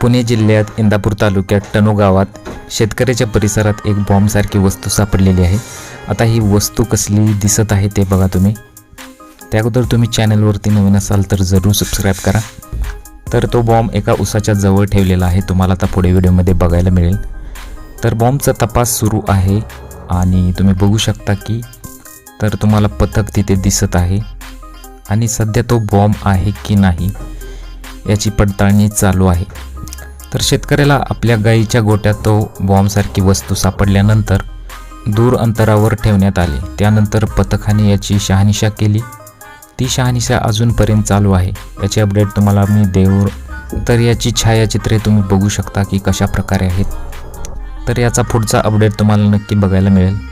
पुणे जिल्ह्यात इंदापूर तालुक्यात टणू गावात शेतकऱ्याच्या परिसरात एक बॉम्बसारखी वस्तू सापडलेली आहे. आता ही वस्तू कसली दिसत आहे ते बघा तुम्ही. त्या अगोदर तुम्ही चॅनलवरती नवीन असाल तर जरूर सबस्क्राईब करा. तर तो बॉम्ब एका उसाच्या जवळ ठेवलेला आहे तुम्हाला आता पुढे व्हिडिओमध्ये बघायला मिळेल. तर बॉम्बचा तपास सुरू आहे आणि तुम्ही बघू शकता की तर तुम्हाला पथक तिथे दिसत आहे. आणि सध्या तो बॉम्ब आहे की नाही याची पडताळणी चालू आहे. तर शेतकऱ्याला आपल्या गाईच्या गोट्यात तो बॉम्बसारखी वस्तू सापडल्यानंतर दूर अंतरावर ठेवण्यात आले. त्यानंतर पथकाने याची शहानिशा केली. ती शहानिशा अजूनपर्यंत चालू आहे. याची अपडेट तुम्हाला मी देऊ तर याची छायाचित्रे तुम्ही बघू शकता की कशा प्रकारे आहेत. तर याचा पुढचा अपडेट तुम्हाला नक्की बघायला मिळेल.